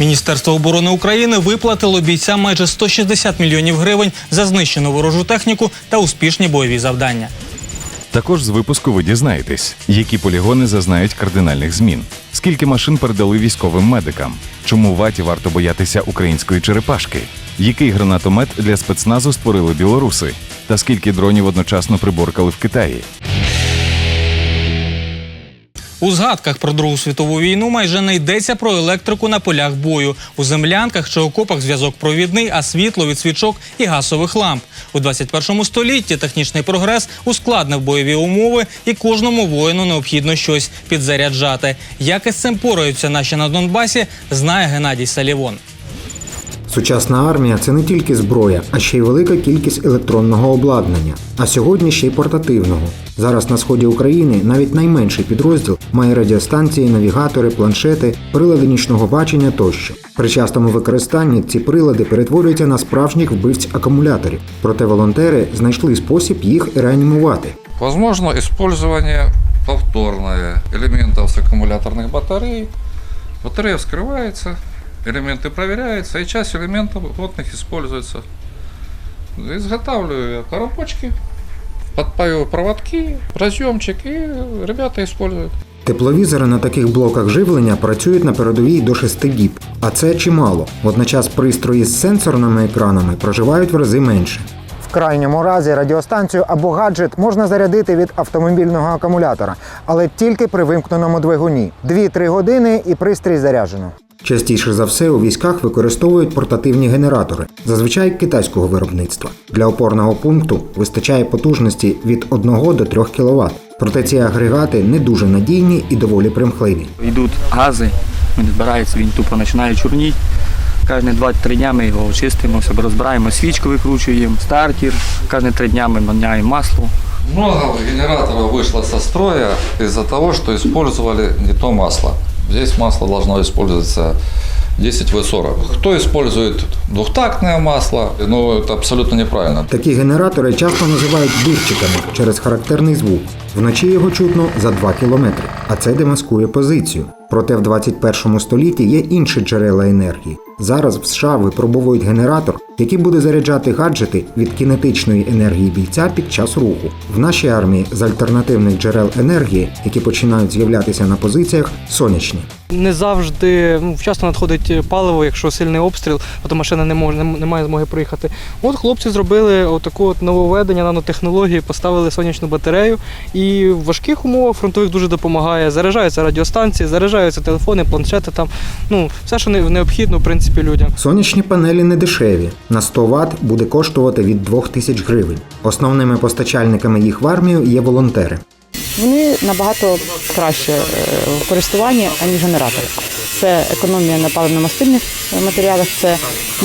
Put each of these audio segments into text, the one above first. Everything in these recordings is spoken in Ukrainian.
Міністерство оборони України виплатило бійцям майже 160 мільйонів гривень за знищену ворожу техніку та успішні бойові завдання. Також з випуску ви дізнаєтесь, які полігони зазнають кардинальних змін, скільки машин передали військовим медикам, чому ваті варто боятися української черепашки, який гранатомет для спецназу створили білоруси, та скільки дронів одночасно приборкали в Китаї. У згадках про Другу світову війну майже не йдеться про електрику на полях бою. У землянках чи окопах зв'язок провідний, а світло від свічок і газових ламп. У 21 столітті технічний прогрес ускладнив бойові умови, і кожному воїну необхідно щось підзаряджати. Як із цим пораються наші на Донбасі, знає Геннадій Салівон. Сучасна армія це не тільки зброя, а ще й велика кількість електронного обладнання, а сьогодні ще й портативного. Зараз на сході України навіть найменший підрозділ має радіостанції, навігатори, планшети, прилади нічного бачення тощо. При частому використанні ці прилади перетворюються на справжніх вбивць акумуляторів. Проте волонтери знайшли спосіб їх реанімувати. Возможно использование повторное элементов с аккумуляторных батарей. Батарея вскрывается, элементы проверяются, и часть элементов плотных используется. Изготавливаю я коробочки, подпаиваю проводки, разъемчик, и ребята используют. Тепловізори на таких блоках живлення працюють на передовій до 6 діб, а це чимало. Водночас пристрої з сенсорними екранами проживають в рази менше. В крайньому разі радіостанцію або гаджет можна зарядити від автомобільного акумулятора, але тільки при вимкненому двигуні. 2-3 години і пристрій заряджено. Частіше за все у військах використовують портативні генератори, зазвичай китайського виробництва. Для опорного пункту вистачає потужності від 1 до 3 кВт. Проте ці агрегати не дуже надійні і доволі примхливі. Йдуть гази, він збирається, він тупо починає чорніти. Кожні 2-3 дня ми його чистимо, себе розбираємо, свічку викручуємо, стартер. Кожні 3 дня ми міняємо масло. Много генераторов вышло со строя из-за того, что использовали не то масло. Здесь масло должно использоваться 10В40. Кто использует двухтактное масло, ну это абсолютно неправильно. Такі генератори часто називають дурчиками через характерний звук. Вночі його чутно за 2 кілометри, а це демаскує позицію. Проте в 21 столітті є інші джерела енергії. Зараз в США випробовують генератор, який буде заряджати гаджети від кінетичної енергії бійця під час руху. В нашій армії з альтернативних джерел енергії, які починають з'являтися на позиціях, сонячні. не завжди ну, вчасно надходить паливо, якщо сильний обстріл, то машина не може не має змоги проїхати. От хлопці зробили отаку от нововведення нанотехнології, поставили сонячну батарею, і в важких умовах фронтових дуже допомагає. Заряджаються радіостанції, заряджаються телефони, планшети. Там ну все, що необхідно, в принципі, людям. Сонячні панелі не дешеві. На 100 Вт буде коштувати від 2000 гривень. Основними постачальниками їх в армію є волонтери. Вони набагато краще е, в користуванні, аніж генератори. Це економія на паливно-мастильних е, матеріалах, це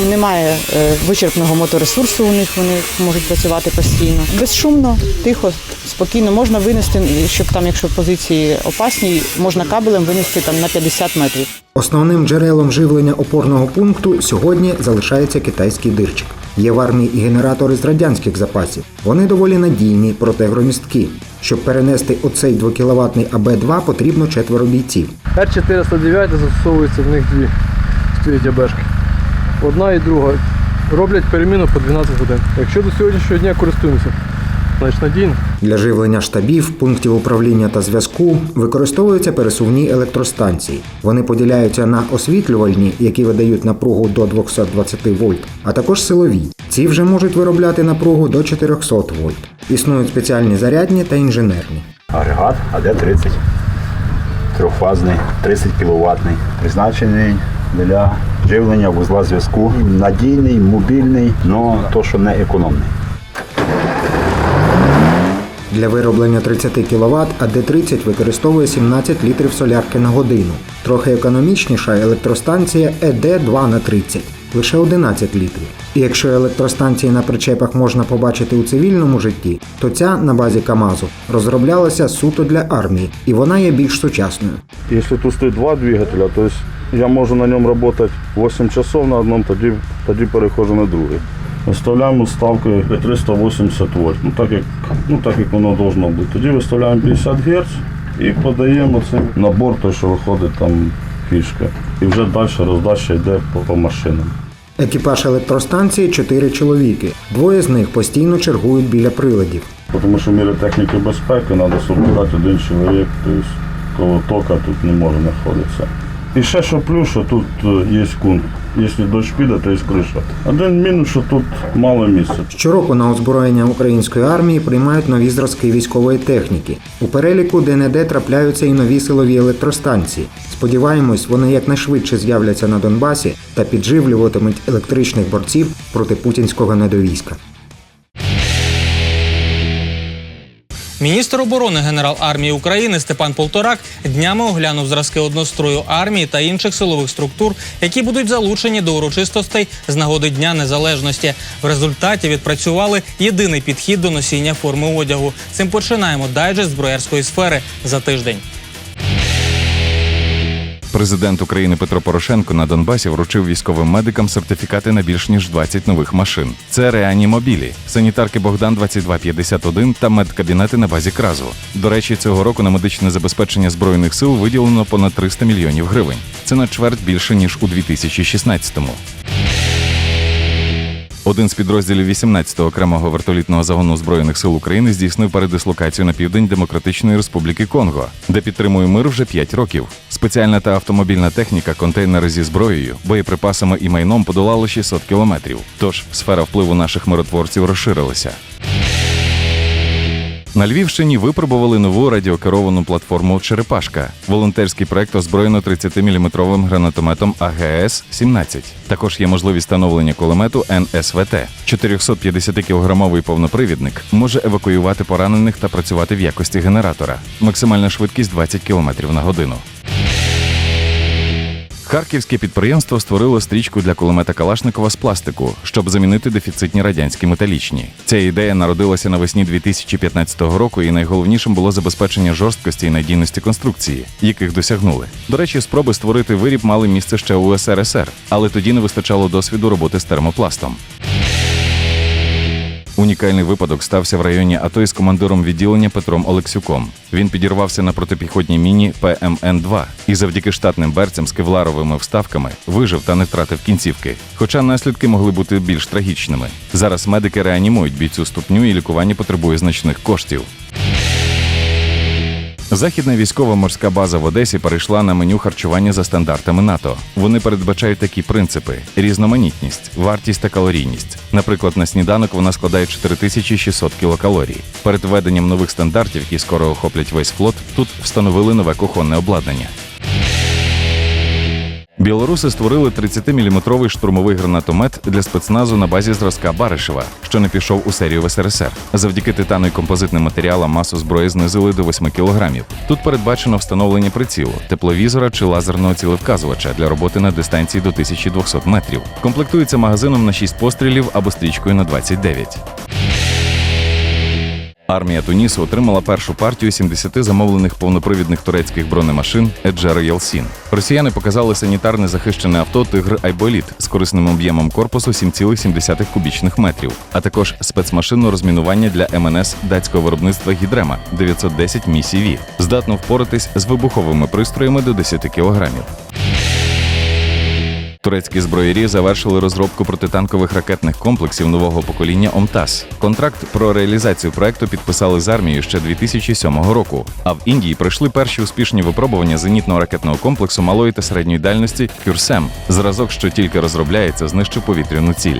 немає е, вичерпного моторесурсу у них, вони можуть працювати постійно. Безшумно, тихо, спокійно можна винести, щоб там, якщо позиції опасні, можна кабелем винести там на 50 метрів. Основним джерелом живлення опорного пункту сьогодні залишається китайський дирчик. Є в армії і генератори з радянських запасів. Вони доволі надійні, проте громісткі. Щоб перенести оцей 2 кіловатний АБ2, потрібно четверо бійців. Р-409 застосовується в них дві стоїть АБшки. Одна і друга. Роблять переміну по 12 годин. Якщо до сьогоднішнього дня користуємося. Для живлення штабів, пунктів управління та зв'язку використовуються пересувні електростанції. Вони поділяються на освітлювальні, які видають напругу до 220 вольт, а також силові. Ці вже можуть виробляти напругу до 400 вольт. Існують спеціальні зарядні та інженерні. Агрегат АД-30. Трьохфазний, 30 кВт. Призначений для живлення вузла зв'язку. Надійний, мобільний, але то, що не економний. Для вироблення 30 кВт АД-30 використовує 17 літрів солярки на годину. Трохи економічніша електростанція ЕД-2 на 30 лише 11 літрів. І якщо електростанції на причепах можна побачити у цивільному житті, то ця на базі КАМАЗу розроблялася суто для армії, і вона є більш сучасною. Если тут стоит два двигателя, то я можу на ньому работать 8 часов на одному, тоді, тоді переходжу на другий. Виставляємо уставки 380 вольт, ну так як, ну так як воно должно бути. Тоді виставляємо 50 Гц і подаємо цей набор, той, що виходить там фішка. І вже далі роздача йде по, по машинам. Екіпаж електростанції чотири чоловіки. Двоє з них постійно чергують біля приладів. Тому що в мірі техніки безпеки треба соблюдати один чоловік, тобто коло тока тут не може знаходитися. І ще що плюс, що тут е, є кун. Якщо дощ піде, то є криша. Один мінус, що тут мало місця. Щороку на озброєння української армії приймають нові зразки військової техніки. У переліку де-не-де трапляються і нові силові електростанції. Сподіваємось, вони якнайшвидше з'являться на Донбасі та підживлюватимуть електричних борців проти путінського недовійська. Міністр оборони генерал армії України Степан Полторак днями оглянув зразки однострою армії та інших силових структур, які будуть залучені до урочистостей з нагоди Дня Незалежності. В результаті відпрацювали єдиний підхід до носіння форми одягу. Цим починаємо дайджест зброярської сфери за тиждень. Президент України Петро Порошенко на Донбасі вручив військовим медикам сертифікати на більш ніж 20 нових машин. Це реанімобілі, санітарки Богдан 2251 та медкабінети на базі Кразу. До речі, цього року на медичне забезпечення збройних сил виділено понад 300 мільйонів гривень. Це на чверть більше ніж у 2016-му. Один з підрозділів 18-го окремого вертолітного загону збройних сил України здійснив передислокацію на південь Демократичної Республіки Конго, де підтримує мир вже 5 років. Спеціальна та автомобільна техніка, контейнери зі зброєю, боєприпасами і майном подолали 600 кілометрів. Тож сфера впливу наших миротворців розширилася. На Львівщині випробували нову радіокеровану платформу Черепашка. Волонтерський проект озброєно 30-мм гранатометом АГС-17. Також є можливість встановлення кулемету НСВТ. 450-кілограмовий повнопривідник може евакуювати поранених та працювати в якості генератора. Максимальна швидкість 20 км на годину. Харківське підприємство створило стрічку для кулемета Калашникова з пластику, щоб замінити дефіцитні радянські металічні. Ця ідея народилася навесні 2015 року, і найголовнішим було забезпечення жорсткості і надійності конструкції, яких досягнули. До речі, спроби створити виріб мали місце ще у СРСР, але тоді не вистачало досвіду роботи з термопластом. Унікальний випадок стався в районі АТО із командиром відділення Петром Олексюком. Він підірвався на протипіхотній міні ПМН-2 і завдяки штатним берцям з кевларовими вставками вижив та не втратив кінцівки. Хоча наслідки могли бути більш трагічними. Зараз медики реанімують бійцю ступню і лікування потребує значних коштів. Західна військова морська база в Одесі перейшла на меню харчування за стандартами НАТО. Вони передбачають такі принципи: різноманітність, вартість та калорійність. Наприклад, на сніданок вона складає 4600 кілокалорій. Перед введенням нових стандартів, які скоро охоплять весь флот, тут встановили нове кухонне обладнання. Білоруси створили 30-мм штурмовий гранатомет для спецназу на базі зразка Баришева, що не пішов у серію в СРСР. Завдяки титану й композитним матеріалам масу зброї знизили до 8 кілограмів. Тут передбачено встановлення прицілу, тепловізора чи лазерного цілевказувача для роботи на дистанції до 1200 метрів. Комплектується магазином на 6 пострілів або стрічкою на 29. Армія Тунісу отримала першу партію 70 замовлених повнопривідних турецьких бронемашин Еджер Єлсін. Росіяни показали санітарне захищене авто Тигр Айболіт з корисним об'ємом корпусу 7,7 кубічних метрів, а також спецмашинне розмінування для МНС датського виробництва Гідрема 910 місій. Здатно впоратись з вибуховими пристроями до 10 кілограмів. Турецькі зброярі завершили розробку протитанкових ракетних комплексів нового покоління ОМТАС. Контракт про реалізацію проекту підписали з армією ще 2007 року. А в Індії пройшли перші успішні випробування зенітного ракетного комплексу малої та середньої дальності Кюрсем. Зразок, що тільки розробляється, знищив повітряну ціль.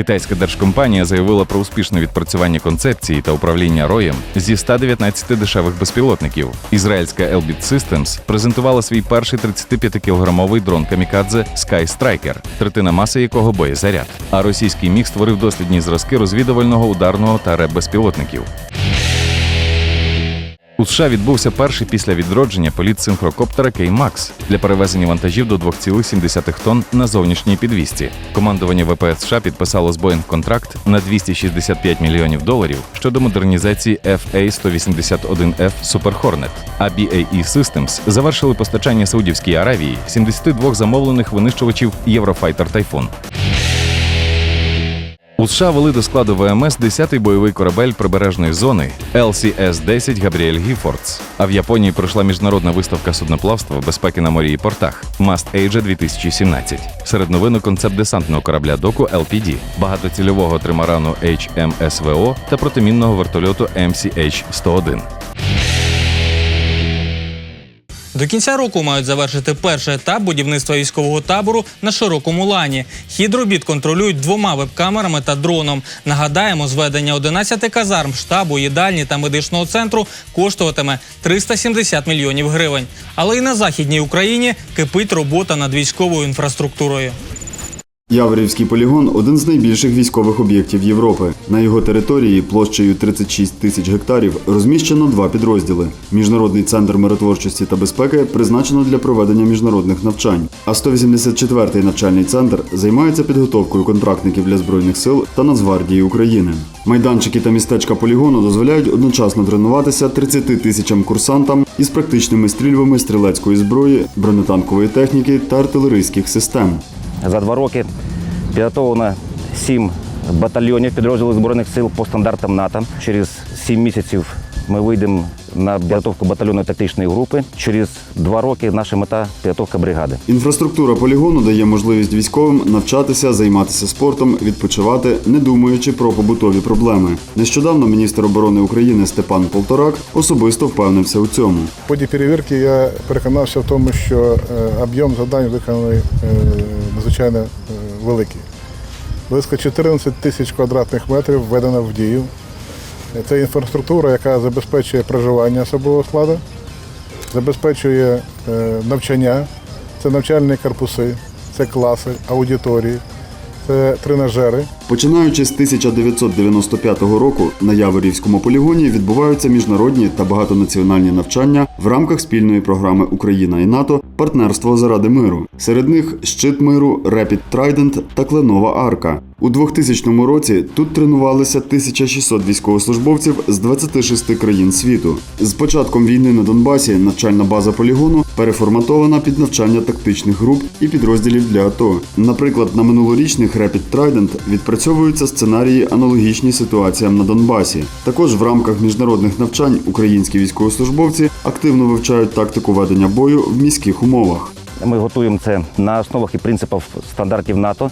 Китайська держкомпанія заявила про успішне відпрацювання концепції та управління роєм зі 119 дешевих безпілотників. Ізраїльська Elbit Systems презентувала свій перший 35-кілограмовий дрон Камікадзе Sky Striker, третина маси якого боєзаряд. А російський міг створив дослідні зразки розвідувального ударного та реб безпілотників. У США відбувся перший після відродження політ синхрокоптера K-MAX для перевезення вантажів до 2,7 тонн на зовнішній підвісці. Командування ВПС США підписало з Боїнг контракт на 265 мільйонів доларів щодо модернізації FA-181F Super Hornet. А BAE Systems завершили постачання Саудівській Аравії 72 замовлених винищувачів Eurofighter Typhoon. У США вели до складу ВМС 10-й бойовий корабель прибережної зони LCS-10 Габріель Гіфордс. А в Японії пройшла міжнародна виставка судноплавства безпеки на морі і портах Must Age 2017. Серед новин концепт десантного корабля доку LPD, багатоцільового тримарану HMSVO та протимінного вертольоту MCH-101. До кінця року мають завершити перший етап будівництва військового табору на широкому лані. Хід робіт контролюють двома веб-камерами та дроном. Нагадаємо, зведення 11 казарм, штабу, їдальні та медичного центру коштуватиме 370 мільйонів гривень. Але і на західній Україні кипить робота над військовою інфраструктурою. Яворівський полігон один з найбільших військових об'єктів Європи. На його території площею 36 тисяч гектарів розміщено два підрозділи. Міжнародний центр миротворчості та безпеки призначено для проведення міжнародних навчань. А 184-й навчальний центр займається підготовкою контрактників для збройних сил та Нацгвардії України. Майданчики та містечка полігону дозволяють одночасно тренуватися 30 тисячам курсантам із практичними стрільбами стрілецької зброї, бронетанкової техніки та артилерійських систем. За два роки підготовлено сім батальйонів підрозділів Збройних сил по стандартам НАТО. Через сім місяців ми вийдемо на підготовку батальйонної тактичної групи. Через два роки наша мета підготовка бригади. Інфраструктура полігону дає можливість військовим навчатися, займатися спортом, відпочивати, не думаючи про побутові проблеми. Нещодавно міністр оборони України Степан Полторак особисто впевнився у цьому. В ході перевірки я переконався в тому, що е, об'єм завдань виконаний е, надзвичайно великі. Близько 14 тисяч квадратних метрів введено в дію. Це інфраструктура, яка забезпечує проживання особового складу, забезпечує е, навчання, це навчальні корпуси, це класи, аудиторії, це тренажери. Починаючи з 1995 року на Яворівському полігоні відбуваються міжнародні та багатонаціональні навчання в рамках спільної програми Україна і НАТО Партнерство заради миру. Серед них щит миру, Rapid Trident та Кленова Арка. У 2000 році тут тренувалися 1600 військовослужбовців з 26 країн світу. З початком війни на Донбасі навчальна база полігону переформатована під навчання тактичних груп і підрозділів для АТО. Наприклад, на минулорічних Rapid Trident відпрацьовуються сценарії аналогічні ситуаціям на Донбасі. Також в рамках міжнародних навчань українські військовослужбовці активно вивчають тактику ведення бою в міських умовах. Ми готуємо це на основах і принципах стандартів НАТО.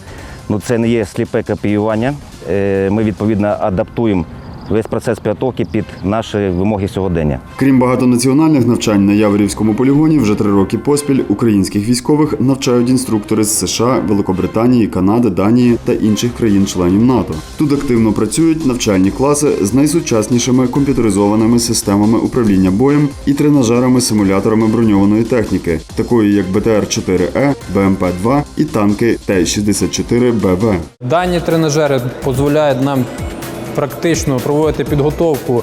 Ну це не є сліпе копіювання. Е, Ми відповідно адаптуємо весь процес підготовки під наші вимоги сьогодення. Крім багатонаціональних навчань на Яворівському полігоні, вже три роки поспіль українських військових навчають інструктори з США, Великобританії, Канади, Данії та інших країн-членів НАТО. Тут активно працюють навчальні класи з найсучаснішими комп'ютеризованими системами управління боєм і тренажерами-симуляторами броньованої техніки, такої як БТР-4Е, БМП-2 і танки Т-64БВ. Дані тренажери дозволяють нам практично проводити підготовку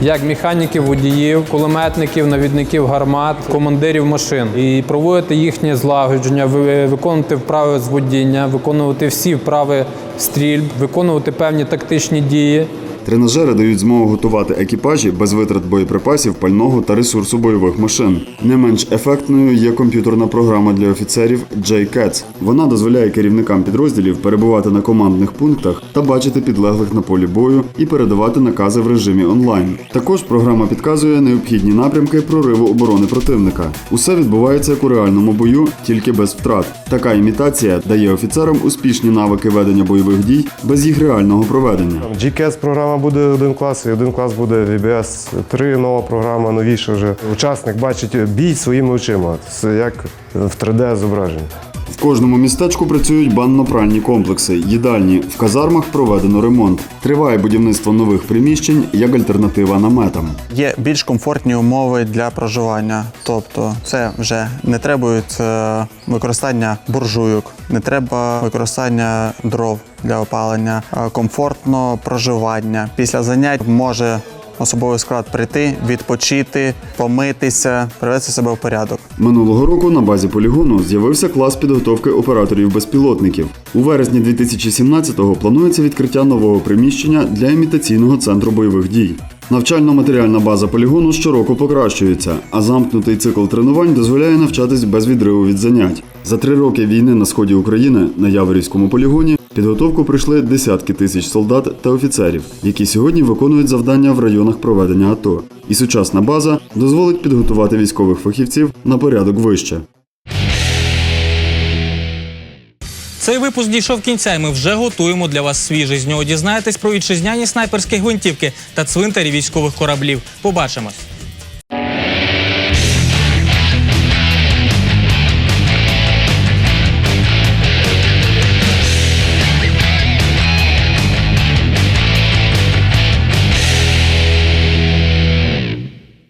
як механіків, водіїв, кулеметників, навідників гармат, командирів машин і проводити їхнє злагодження, виконувати вправи з водіння, виконувати всі вправи стрільб, виконувати певні тактичні дії. Тренажери дають змогу готувати екіпажі без витрат боєприпасів, пального та ресурсу бойових машин. Не менш ефектною є комп'ютерна програма для офіцерів JCATS. Вона дозволяє керівникам підрозділів перебувати на командних пунктах та бачити підлеглих на полі бою і передавати накази в режимі онлайн. Також програма підказує необхідні напрямки прориву оборони противника. Усе відбувається як у реальному бою, тільки без втрат. Така імітація дає офіцерам успішні навики ведення бойових дій без їх реального проведення. GCS програма буде один клас, і один клас буде VBS 3 нова програма, новіша вже. Учасник бачить бій своїми очима. Як в 3D зображенні. В кожному містечку працюють банно-пральні комплекси, їдальні. В казармах проведено ремонт. Триває будівництво нових приміщень як альтернатива наметам. Є більш комфортні умови для проживання, тобто це вже не требується використання буржуйок, не треба використання дров для опалення, а комфортно проживання. Після занять може особовий склад прийти, відпочити, помитися, привести себе в порядок. Минулого року на базі полігону з'явився клас підготовки операторів безпілотників. У вересні 2017-го планується відкриття нового приміщення для імітаційного центру бойових дій. Навчально-матеріальна база полігону щороку покращується, а замкнутий цикл тренувань дозволяє навчатись без відриву від занять. За три роки війни на сході України на Яворівському полігоні Підготовку пройшли десятки тисяч солдат та офіцерів, які сьогодні виконують завдання в районах проведення АТО. І сучасна база дозволить підготувати військових фахівців на порядок вище. Цей випуск дійшов кінця, і ми вже готуємо для вас свіжий. З нього дізнаєтесь про вітчизняні снайперські гвинтівки та цвинтарі військових кораблів. Побачимось.